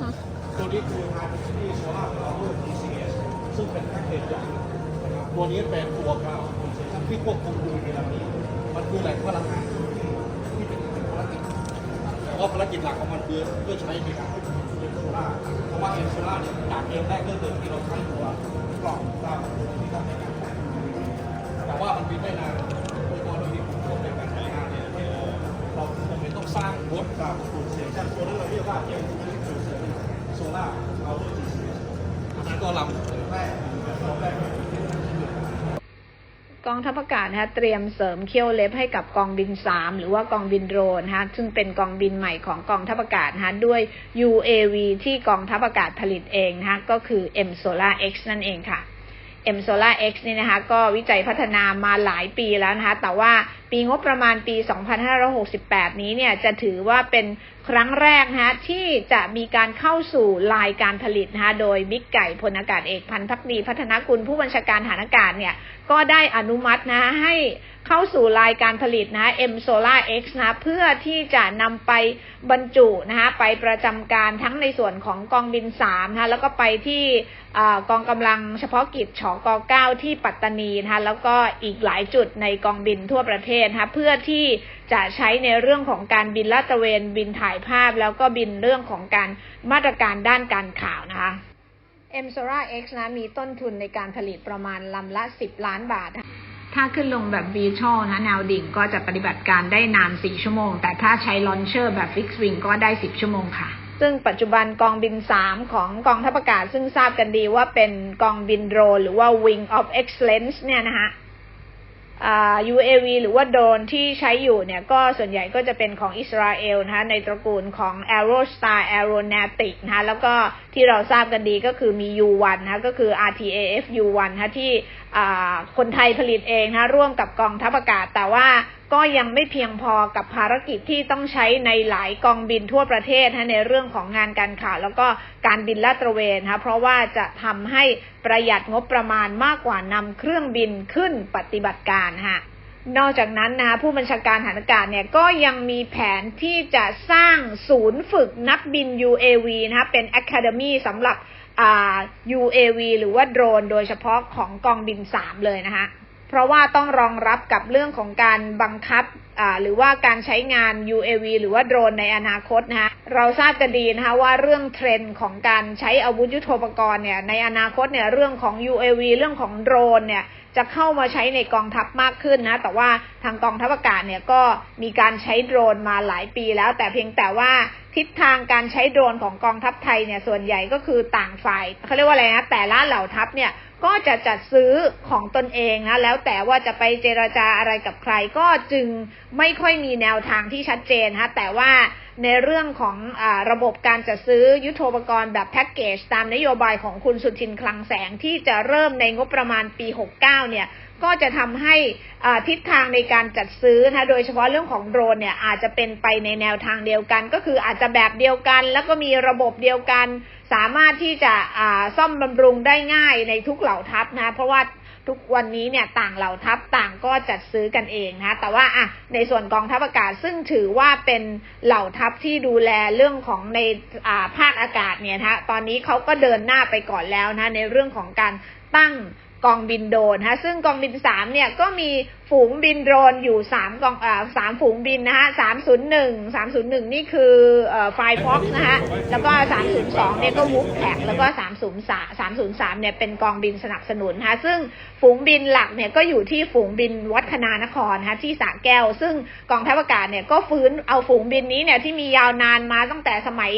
ฟัง ตัวนี้คือ High Density Solar Power DCS ซึ่งเป็นแพ็กเกจใหญ่นะครับตัวนี้เป็นตัวกาวที่ควบคุมดูในลำนี้มันคือแหล่งพลังงานที่เป็นภารกิจแต่ว่าภารกิจหลักของมันคือเพื่อใช้ในการควบคุมเอ็นโซล่าเพราะว่าเอ็นโซล่าเนี่ยจากเองได้ก็คือที่เราใช้ตัวกล่องดาวที่ทำในการแต่ว่ามันบินได้นานโดยตัวเราที่ควบคุมในการใช้งานเนี่ยเราจำเป็นต้องสร้างรถดาวสูตรเสียงชั้นตัวนั้นเราเรียกว่าเอ็น ตรเสียงโซล่าเอาด้วจีซีอันนั้นก็ลำกลำแรกกองทัพอากาศนะคะเตรียมเสริมเขี้ยวเล็บให้กับกองบิน 3 หรือว่ากองบินโดรนนะคะซึ่งเป็นกองบินใหม่ของกองทัพอากาศนะคะด้วย UAV ที่กองทัพอากาศผลิตเองนะคะก็คือ M Solar X นั่นเองค่ะ M Solar X นี่นะคะก็วิจัยพัฒนามาหลายปีแล้วนะคะแต่ว่า ปีงบประมาณปี 2568 นี้เนี่ยจะถือว่าเป็นครั้งแรกนะที่จะมีการเข้าสู่ลายการผลิตนะะโดยบิ๊กไก่พลอากาศเอกพันพักดีพัฒนากุลผู้บัญชาการฐานอากาศเนี่ยก็ได้อนุมัตินะให้เข้าสู่ลายการผลิตนะะ M Solar X นะเพื่อที่จะนำไปบรรจุนะคะไปประจำการทั้งในส่วนของกองบิน3นะะแล้วก็ไปที่อกองกำลังเฉพาะกิจชก9ที่ปัตตานีนะคะแล้วก็อีกหลายจุดในกองบินทั่วประเทศนะคะเพื่อที่จะใช้ในเรื่องของการบินลาดตระเวนบินถ่ายภาพ แล้วก็บินเรื่องของการมาตรการด้านการข่าวนะคะ M Solar X นะมีต้นทุนในการผลิตประมาณลำละ 10 ล้านบาท ถ้าขึ้นลงแบบ Virtual นะแนวดิ่งก็จะปฏิบัติการได้นาน 4 ชั่วโมง แต่ถ้าใช้ลอนเชอร์แบบ Fixed Wing ก็ได้ 10 ชั่วโมงค่ะ ซึ่งปัจจุบันกองบิน 3 ของกองทัพอากาศซึ่งทราบกันดีว่าเป็นกองบินโดรนหรือว่า Wing of Excellence เนี่ยนะคะอ่า UAV หรือว่าโดรนที่ใช้อยู่เนี่ยก็ส่วนใหญ่ก็จะเป็นของอิสราเอลนะคะในตระกูลของ Aerostar Aeronautic นะคะแล้วก็ที่เราทราบกันดีก็คือมี U1 นะคะก็คือ RTAF U1 นะคะที่ คนไทยผลิตเองนะร่วมกับกองทัพอากาศ แต่ว่าก็ยังไม่เพียงพอกับภารกิจที่ต้องใช้ในหลายกองบินทั่วประเทศนะในเรื่องของงานการข่าวแล้วก็การบินลาดตระเวนนะเพราะว่าจะทำให้ประหยัดงบประมาณมากกว่านำเครื่องบินขึ้นปฏิบัติการค่ะ นอกจากนั้นนะผู้บัญชาการฐานอากาศเนี่ยก็ยังมีแผนที่จะสร้างศูนย์ฝึกนักบิน UAV นะคะเป็น Academy สำหรับอ่า UAV หรือว่าโดรนโดยเฉพาะของกองบิน 3 เลยนะคะเพราะว่าต้องรองรับกับเรื่องของการบังคับอ่าหรือว่าการใช้งาน UAV หรือว่าโดรนในอนาคตนะคะเราทราบกันดีนะคะว่าเรื่องเทรนด์ของการใช้อาวุธยุโทโธปกรณ์เนี่ยในอนาคตเนี่ยเรื่องของ UAV เรื่องของโดรนเนี่ยจะเข้ามาใช้ในกองทัพมากขึ้นนะ แต่ว่าทางกองทัพอากาศเนี่ยก็มีการใช้โดรนมาหลายปีแล้ว แต่เพียงแต่ว่าทิศทางการใช้โดรนของกองทัพไทยเนี่ยส่วนใหญ่ก็คือต่างฝ่ายเขาเรียกว่าอะไรนะแต่ละเหล่าทัพเนี่ยก็จะจัดซื้อของตนเองนะแล้วแต่ว่าจะไปเจราจาอะไรกับใครก็จึงไม่ค่อยมีแนวทางที่ชัดเจนฮะแต่ว่าในเรื่องของอระบบการจัดซื้อยุทโธปกรณ์แบบแพ็กเกจตามนโยบายของคุณสุทินคลังแสงที่จะเริ่มในงบประมาณปี 69เนี่ยก็จะทำให้ทิศทางในการจัดซื้อนะโดยเฉพาะเรื่องของโดรนเนี่ยอาจจะเป็นไปในแนวทางเดียวกัน ก็คืออาจจะแบบเดียวกัน แล้วก็มีระบบเดียวกัน สามารถที่จะซ่อมบำรุงได้ง่ายในทุกเหล่าทัพนะเพราะว่าทุกวันนี้เนี่ยต่างเหล่าทัพต่างก็จัดซื้อกันเองนะแต่ว่าอะในส่วนกองทัพอากาศซึ่งถือว่าเป็นเหล่าทัพที่ดูแลเรื่องของในอ่าภาคอากาศเนี่ยนะตอนนี้เขาก็เดินหน้าไปก่อนแล้วนะในเรื่องของการตั้ง กองบินโดรนนะซึ่งกองบินสามเนี่ยก็มีฝูงบินโดรนอยู่สามกองอ่าสามฝูงบินนะคะสามศูนย์หนึ่งสามศูนย์หนึ่งนี่คือเอ่อไฟฟ็อกนะคะแล้วก็สามศูนย์สองเนี่ยก็วูฟแท็กแล้วก็สามศูนย์สามสามศูนย์สามเนี่ยเป็นกองบินสนับสนุนนะซึ่งฝูงบินหลักเนี่ยก็อยู่ที่ฝูงบินวัฒนานครนะคะที่สระแก้ว ซึ่งกองทัพอากาศเนี่ยก็ฟื้นเอาฝูงบินนี้เนี่ยที่มียาวนานมาตั้งแต่สมัย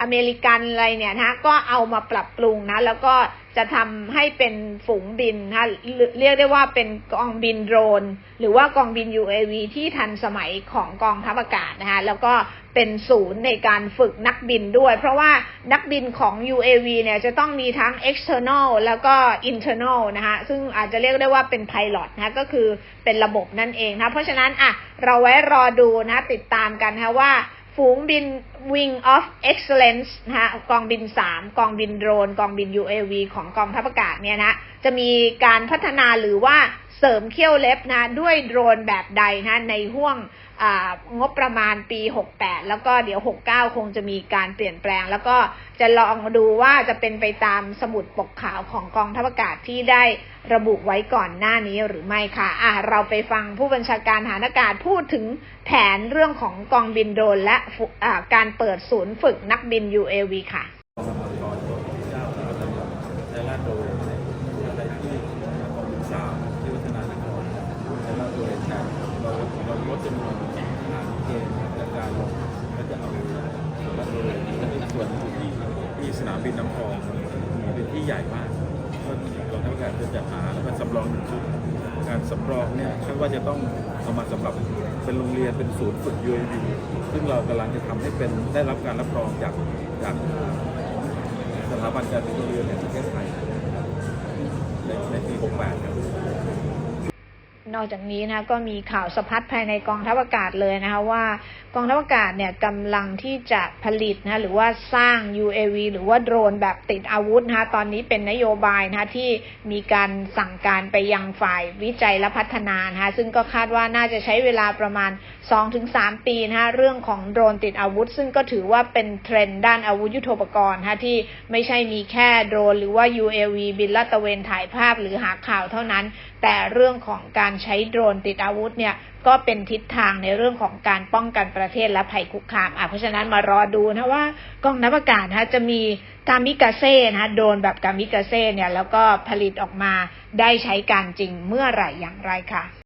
อเมริกันอะไรเนี่ยนะก็เอามาปรับปรุงนะแล้วก็ จะทำให้เป็นฝูงบินนะเรียเรียกได้ว่าเป็นกองบินโดรน หรือว่ากองบิน UAV ที่ทันสมัยของกองทัพอากาศนะคะแล้วก็เป็นศูนย์ในการฝึกนักบินด้วย เพราะว่านักบินของ UAV เนี่ยจะต้องมีทั้ง external แล้วก็ internal นะคะซึ่งอาจจะเรียกได้ว่าเป็น pilot นะก็คือเป็นระบบนั่นเองนะเพราะฉะนั้นอะเราไว้รอดูนะติดตามกันนะว่าฝูงบิน Wing of Excellence นะคะกองบิน 3 กองบินโดรน กองบิน UAV ของกองทัพอากาศเนี่ยนะ จะมีการพัฒนาหรือว่าเสริมเขี้ยวเล็บนะ ด้วยโดรนแบบใดนะในห่วงงบประมาณปี 68 แล้วก็เดี๋ยว 69 คงจะมีการเปลี่ยนแปลง แล้วก็จะลองดูว่าจะเป็นไปตามสมุดปกขาวของกองทัพอากาศที่ได้ระบุไว้ก่อนหน้านี้หรือไม่ค่ะอะ เราไปฟังผู้บัญชาการฐานอากาศพูดถึงแผนเรื่องของกองบินโดรนและการเปิดศูนย์ฝึกนักบิน UAV ค่ะสนามบินน้ำพองเป็นที่ใหญ่มากกองทัพอากาศจะจัดหาแล้วก็สำรองหนึ่งชุด การสำรองเนี่ยคาดว่าจะต้องเอามาสำหรับเป็นโรงเรียนเป็นศูนย์ฝึก UAV ซึ่งเรากำลังจะทำให้เป็นได้รับการรับรองจากจากสถาบันการบินเรือแห่งประเทศไทยในในปี 68ครับ นอกจากนี้นะก็มีข่าวสะพัดภายในกองทัพอากาศเลยนะคะว่ากองทัพอากาศเนี่ยกำลังที่จะผลิตนะหรือว่าสร้าง UAV หรือว่าโดรนแบบติดอาวุธนะคะตอนนี้เป็นนโยบายนะคะที่มีการสั่งการไปยังฝ่ายวิจัยและพัฒนานะคะซึ่งก็คาดว่าน่าจะใช้เวลาประมาณ 2-3 ปีนะคะเรื่องของโดรนติดอาวุธ ซึ่งก็ถือว่าเป็นเทรนด์ด้านอาวุธยุทโธปกรณ์นะคะที่ไม่ใช่มีแค่โดรนหรือว่า UAV บินลาดตระเวนถ่ายภาพหรือหาข่าวเท่านั้น แต่เรื่องของการใช้โดรนติดอาวุธเนี่ยก็เป็นทิศทางในเรื่องของการป้องกันประเทศและภัยคุกคามอะเพราะฉะนั้นมารอดูนะว่ากองนับอากาศนะจะมีกามิกาเซ่นะคะโดรนแบบกามิกาเซ่เนี่ยแล้วก็ผลิตออกมาได้ใช้การจริงเมื่อไหร่อย่างไรค่ะ